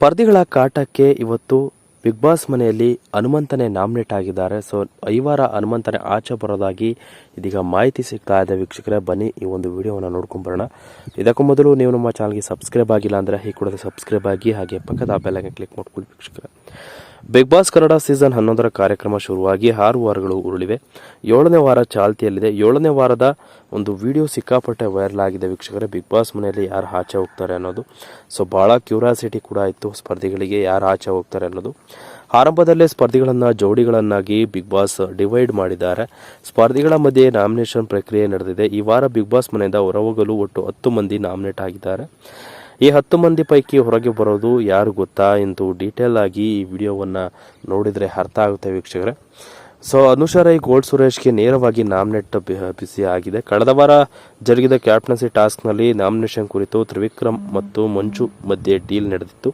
ಸ್ಪರ್ಧಿಗಳ ಕಾಟಕ್ಕೆ ಇವತ್ತು big boss ಮನೆಯಲ್ಲಿ ಹನುಮಂತನೇ nominate ಆಗಿದ್ದಾರೆ. ಸೊ ಐವಾರ ವಾರ ಹನುಮಂತನೇ ಆಚೆ ಬರೋದಾಗಿ ಇದೀಗ ಮಾಹಿತಿ ಸಿಗ್ತಾ ಇದೆ. ವೀಕ್ಷಕರೇ, ಬನ್ನಿ ಈ ಒಂದು ವಿಡಿಯೋವನ್ನು ನೋಡ್ಕೊಂಬರೋಣ ಇದಕ್ಕೂ ಮೊದಲು ನೀವು ನಮ್ಮ ಚಾನಲ್ಗೆ ಸಬ್ಸ್ಕ್ರೈಬ್ ಆಗಿಲ್ಲ ಅಂದರೆ ಈ ಕೂಡ ಸಬ್ಸ್ಕ್ರೈಬ್ ಆಗಿ ಹಾಗೆ ಪಕ್ಕದ ಬೆಲ್ಲಗೆ ಕ್ಲಿಕ್ ಮಾಡ್ಕೊಳ್ಳಿ ವೀಕ್ಷಕರೇ. ಬಿಗ್ ಬಾಸ್ ಕನ್ನಡ ಸೀಸನ್ ಹನ್ನೊಂದರ ಕಾರ್ಯಕ್ರಮ ಶುರುವಾಗಿ ಆರು ವಾರಗಳು ಉರುಳಿವೆ. ಏಳನೇ ವಾರ ಚಾಲ್ತಿಯಲ್ಲಿದೆ. ಏಳನೇ ವಾರದ ಒಂದು ವಿಡಿಯೋ ಸಿಕ್ಕಾಪಟ್ಟೆ ವೈರಲ್ ಆಗಿದೆ. ವೀಕ್ಷಕರೇ, ಬಿಗ್ ಬಾಸ್ ಮನೆಯಲ್ಲಿ ಯಾರು ಆಚೆ ಹೋಗ್ತಾರೆ ಅನ್ನೋದು. ಸೊ ಭಾಳ ಕ್ಯೂರಿಯಾಸಿಟಿ ಕೂಡ ಇತ್ತು ಸ್ಪರ್ಧಿಗಳಿಗೆ ಯಾರು ಆಚೆ ಹೋಗ್ತಾರೆ ಅನ್ನೋದು. ಆರಂಭದಲ್ಲೇ ಸ್ಪರ್ಧಿಗಳನ್ನು, ಜೋಡಿಗಳನ್ನಾಗಿ ಬಿಗ್ ಬಾಸ್ ಡಿವೈಡ್ ಮಾಡಿದ್ದಾರೆ. ಸ್ಪರ್ಧಿಗಳ ಮಧ್ಯೆ ನಾಮಿನೇಷನ್ ಪ್ರಕ್ರಿಯೆ ನಡೆದಿದೆ. ಈ ವಾರ ಬಿಗ್ ಬಾಸ್ ಮನೆಯಿಂದ ಹೊರಹೋಗಲು ಒಟ್ಟು ಹತ್ತು ಮಂದಿ ನಾಮಿನೇಟ್ ಆಗಿದ್ದಾರೆ. ಈ ಹತ್ತು ಮಂದಿ ಪೈಕಿ ಹೊರಗೆ ಬರೋದು ಯಾರು ಗೊತ್ತಾ ಎಂದು ಡೀಟೇಲ್ ಆಗಿ ಈ ವಿಡಿಯೋವನ್ನು ನೋಡಿದರೆ ಅರ್ಥ ಆಗುತ್ತೆ ವೀಕ್ಷಕರೇ. ಸೊ ಅನುಷಾ ರೈ ಗೋಲ್ಡ್ ಸುರೇಶ್ಗೆ ನೇರವಾಗಿ ನಾಮಿನೇಟ್ ಬಿಸಿ ಆಗಿದೆ. ಕಳೆದ ವಾರ ಜರುಗಿದ ಕ್ಯಾಪ್ಟನ್ಸಿ ಟಾಸ್ಕ್ನಲ್ಲಿ ನಾಮಿನೇಷನ್ ಕುರಿತು ತ್ರಿವಿಕ್ರಮ್ ಮತ್ತು ಮಂಜು ಮಧ್ಯೆ ಡೀಲ್ ನಡೆದಿತ್ತು.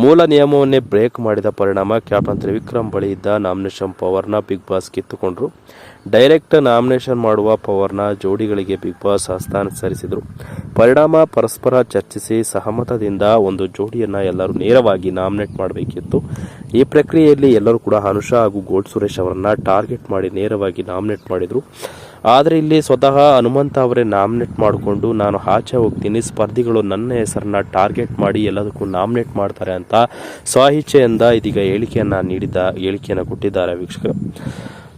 ಮೂಲ ನಿಯಮವನ್ನೇ ಬ್ರೇಕ್ ಮಾಡಿದ ಪರಿಣಾಮ ಕ್ಯಾಪ್ಟನ್ ತ್ರಿವಿಕ್ರಮ್ ಬಳಿ ಇದ್ದ ನಾಮಿನೇಷನ್ ಪವರ್ನ ಬಿಗ್ ಬಾಸ್ ಕಿತ್ತುಕೊಂಡ್ರು ಡೈರೆಕ್ಟ್ ನಾಮಿನೇಷನ್ ಮಾಡುವ ಪವರ್ನ ಜೋಡಿಗಳಿಗೆ ಬಿಗ್ ಬಾಸ್ ಹಸ್ತಾಂತರಿಸಿದರು ಪರಿಣಾಮ ಪರಸ್ಪರ ಚರ್ಚಿಸಿ ಸಹಮತದಿಂದ ಒಂದು ಜೋಡಿಯನ್ನು ಎಲ್ಲರೂ ನೇರವಾಗಿ ನಾಮಿನೇಟ್ ಮಾಡಬೇಕಿತ್ತು. ಈ ಪ್ರಕ್ರಿಯೆಯಲ್ಲಿ ಎಲ್ಲರೂ ಕೂಡ ಅನುಷಾ ಹಾಗೂ ಗೋಡ್ ಸುರೇಶ್ ಅವರನ್ನು ಟಾರ್ಗೆಟ್ ಮಾಡಿ ನೇರವಾಗಿ ನಾಮಿನೇಟ್ ಮಾಡಿದರು. ಆದರೆ ಇಲ್ಲಿ ಸ್ವತಃ ಹನುಮಂತ ಅವರೇ ನಾಮಿನೇಟ್ ಮಾಡಿಕೊಂಡು, ನಾನು ಆಚೆ ಹೋಗ್ತೀನಿ, ಸ್ಪರ್ಧಿಗಳು ನನ್ನ ಹೆಸರನ್ನ ಟಾರ್ಗೆಟ್ ಮಾಡಿ ಎಲ್ಲದಕ್ಕೂ ನಾಮಿನೇಟ್ ಮಾಡ್ತಾರೆ ಅಂತ ಸ್ವಇಚ್ಛೆಯಿಂದ ಇದೀಗ ಹೇಳಿಕೆಯನ್ನು ನೀಡಿದ್ದ ಹೇಳಿಕೆಯನ್ನು ಕೊಟ್ಟಿದ್ದಾರೆ ವೀಕ್ಷಕರು.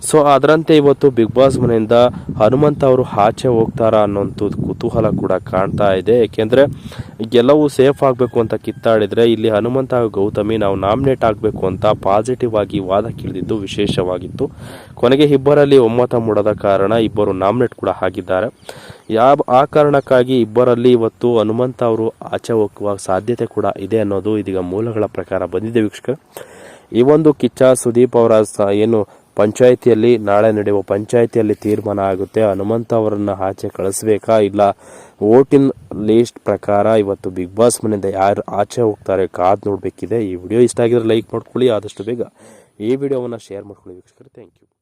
ಸೊ ಅದರಂತೆ ಇವತ್ತು ಬಿಗ್ ಬಾಸ್ ಮನೆಯಿಂದ ಹನುಮಂತ ಅವರು ಆಚೆ ಹೋಗ್ತಾರಾ ಅನ್ನೋಂಥದ್ದು ಕುತೂಹಲ ಕೂಡ ಕಾಣ್ತಾ ಇದೆ. ಏಕೆಂದರೆ ಎಲ್ಲವೂ ಸೇಫ್ ಆಗಬೇಕು ಅಂತ ಕಿತ್ತಾಡಿದರೆ ಇಲ್ಲಿ ಹನುಮಂತ ಹಾಗೂ ಗೌತಮಿ ನಾವು ನಾಮಿನೇಟ್ ಆಗಬೇಕು ಅಂತ ಪಾಸಿಟಿವ್ ಆಗಿ ವಾದ ಕೇಳಿದ್ದು ವಿಶೇಷವಾಗಿತ್ತು. ಕೊನೆಗೆ ಇಬ್ಬರಲ್ಲಿ ಒಮ್ಮತ ಮೂಡದ ಕಾರಣ ಇಬ್ಬರು ನಾಮಿನೇಟ್ ಕೂಡ ಆಗಿದ್ದಾರೆ. ಯಾವ ಆ ಕಾರಣಕ್ಕಾಗಿ ಇಬ್ಬರಲ್ಲಿ ಇವತ್ತು ಹನುಮಂತ ಅವರು ಆಚೆ ಹೋಗುವ ಸಾಧ್ಯತೆ ಕೂಡ ಇದೆ ಅನ್ನೋದು ಇದೀಗ ಮೂಲಗಳ ಪ್ರಕಾರ ಬಂದಿದೆ ವೀಕ್ಷಕ ಈ ಒಂದು ಕಿಚ್ಚ ಸುದೀಪ್ ಅವರ ಏನು ಪಂಚಾಯಿತಿಯಲ್ಲಿ ನಾಳೆ ನಡೆಯುವ ಪಂಚಾಯಿತಿಯಲ್ಲಿ ತೀರ್ಮಾನ ಆಗುತ್ತೆ. ಹನುಮಂತ ಅವರನ್ನು ಆಚೆ ಕಳಿಸ್ಬೇಕಾ? ಇಲ್ಲ, ವೋಟಿನ್ ಲಿಸ್ಟ್ ಪ್ರಕಾರ ಇವತ್ತು ಬಿಗ್ ಬಾಸ್ ಮನೆಯಿಂದ ಯಾರು ಆಚೆ ಹೋಗ್ತಾರೆ ಕಾದ್ ನೋಡಬೇಕಿದೆ. ಈ ವಿಡಿಯೋ ಇಷ್ಟ ಆಗಿದ್ರೆ ಲೈಕ್ ಮಾಡ್ಕೊಳ್ಳಿ, ಆದಷ್ಟು ಬೇಗ ಈ ವಿಡಿಯೋವನ್ನು ಶೇರ್ ಮಾಡ್ಕೊಳ್ಳಿ ವೀಕ್ಷಕರು. Thank you.